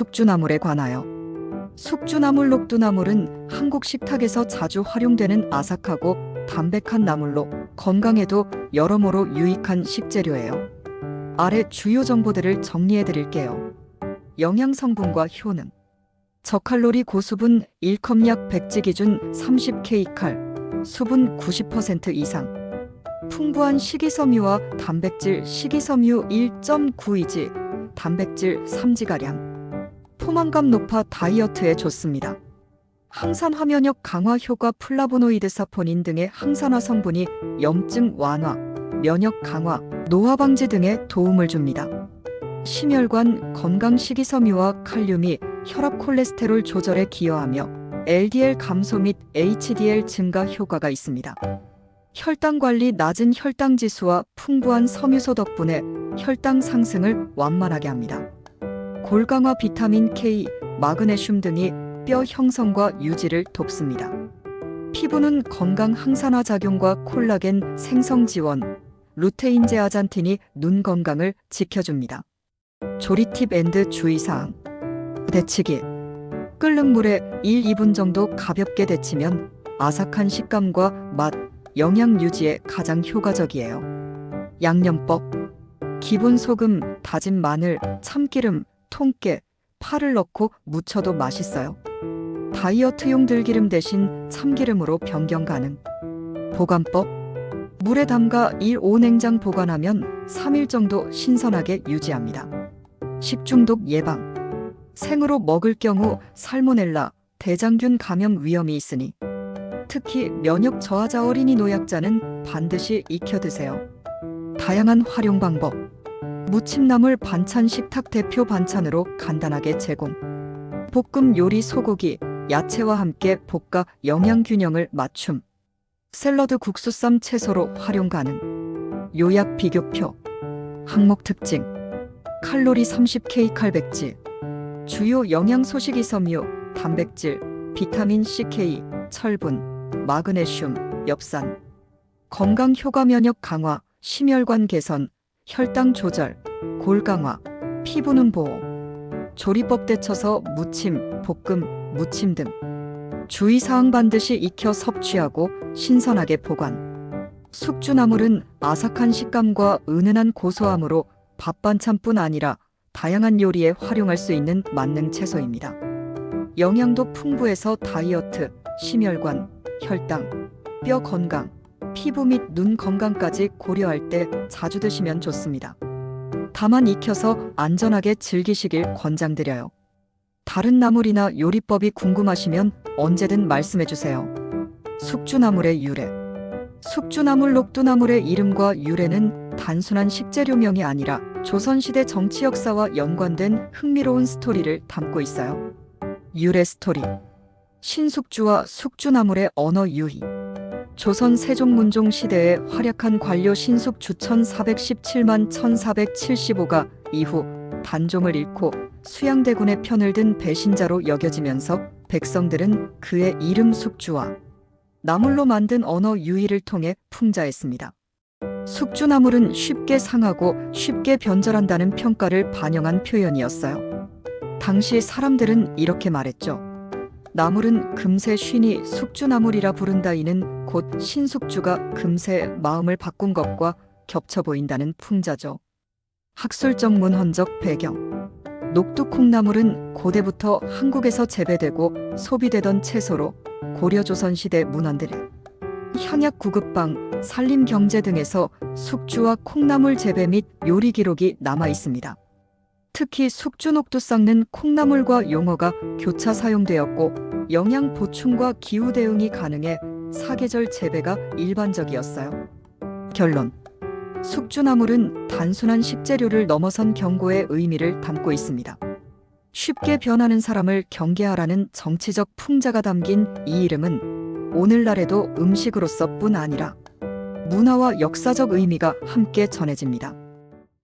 숙주나물에 관하여 숙주나물, 녹두나물은 한국 식탁에서 자주 활용되는 아삭하고 담백한 나물로 건강에도 여러모로 유익한 식재료예요. 아래 주요 정보들을 정리해 드릴게요. 영양 성분과 효능. 저칼로리 고수분 1컵 약 백지 기준 30kcal, 수분 90% 이상. 풍부한 식이섬유와 단백질 식이섬유 1.9이지, 단백질 3지가량. 포만감 높아 다이어트에 좋습니다. 항산 화 면역 강화 효과 플라보노이드 사포닌 등의 항산화 성분이 염증 완화, 면역 강화, 노화 방지 등에 도움을 줍니다. 심혈관 건강 식이섬유와 칼륨이 혈압 콜레스테롤 조절에 기여하며 LDL 감소 및 HDL 증가 효과가 있습니다. 혈당 관리 낮은 혈당 지수와 풍부한 섬유소 덕분에 혈당 상승을 완만하게 합니다. 골강화 비타민 K, 마그네슘 등이 뼈 형성과 유지를 돕습니다. 피부는 건강 항산화 작용과 콜라겐 생성 지원, 루테인 제 아잔틴이 눈 건강을 지켜줍니다. 조리팁 앤드 주의사항 데치기 끓는 물에 1, 2분 정도 가볍게 데치면 아삭한 식감과 맛, 영양 유지에 가장 효과적이에요. 양념법 기본 소금, 다진 마늘, 참기름, 통깨, 파를 넣고 무쳐도 맛있어요. 다이어트용 들기름 대신 참기름으로 변경 가능. 보관법 물에 담가 1, 5냉장 보관하면 3일 정도 신선하게 유지합니다. 식중독 예방 생으로 먹을 경우 살모넬라, 대장균 감염 위험이 있으니 특히 면역 저하자 어린이 노약자는 반드시 익혀 드세요. 다양한 활용 방법 무침나물 반찬 식탁 대표 반찬으로 간단하게 제공. 볶음 요리 소고기, 야채와 함께 볶아 영양 균형을 맞춤. 샐러드 국수쌈 채소로 활용 가능. 요약 비교표. 항목 특징. 칼로리 30K 칼백질. 주요 영양 소 식이 섬유, 단백질, 비타민 CK, 철분, 마그네슘, 엽산. 건강 효과 면역 강화, 심혈관 개선, 혈당 조절, 골 강화, 피부는 보호. 조리법 데쳐서 무침, 볶음, 무침 등. 주의사항 반드시 익혀 섭취하고 신선하게 보관. 숙주나물은 아삭한 식감과 은은한 고소함으로 밥 반찬뿐 아니라 다양한 요리에 활용할 수 있는 만능 채소입니다. 영양도 풍부해서 다이어트, 심혈관, 혈당, 뼈 건강, 피부 및 눈 건강까지 고려할 때 자주 드시면 좋습니다. 다만 익혀서 안전하게 즐기시길 권장드려요. 다른 나물이나 요리법이 궁금하시면 언제든 말씀해 주세요. 숙주나물의 유래. 숙주나물 녹두나물의 이름과 유래는 단순한 식재료명이 아니라 조선시대 정치 역사와 연관된 흥미로운 스토리를 담고 있어요. 유래 스토리. 신숙주와 숙주나물의 언어 유희. 조선 세종문종 시대의 활약한 관료 신숙 주 1417만 1475가 이후 단종을 잃고 수양대군의 편을 든 배신자로 여겨지면서 백성들은 그의 이름 숙주와 나물로 만든 언어 유희를 통해 풍자했습니다. 숙주나물은 쉽게 상하고 쉽게 변절한다는 평가를 반영한 표현이었어요. 당시 사람들은 이렇게 말했죠. 나물은 금세 쉰이 숙주나물이라 부른다 이는 곧 신숙주가 금세 마음을 바꾼 것과 겹쳐 보인다는 풍자죠. 학술적 문헌적 배경 녹두콩나물은 고대부터 한국에서 재배되고 소비되던 채소로 고려조선시대 문헌들에 현약 구급방, 산림경제 등에서 숙주와 콩나물 재배 및 요리 기록이 남아 있습니다. 특히 숙주 녹두 썩는 콩나물과 용어가 교차 사용되었고 영양 보충과 기후 대응이 가능해 사계절 재배가 일반적이었어요. 결론. 숙주나물은 단순한 식재료를 넘어선 경고의 의미를 담고 있습니다. 쉽게 변하는 사람을 경계하라는 정치적 풍자가 담긴 이 이름은 오늘날에도 음식으로서뿐 아니라 문화와 역사적 의미가 함께 전해집니다.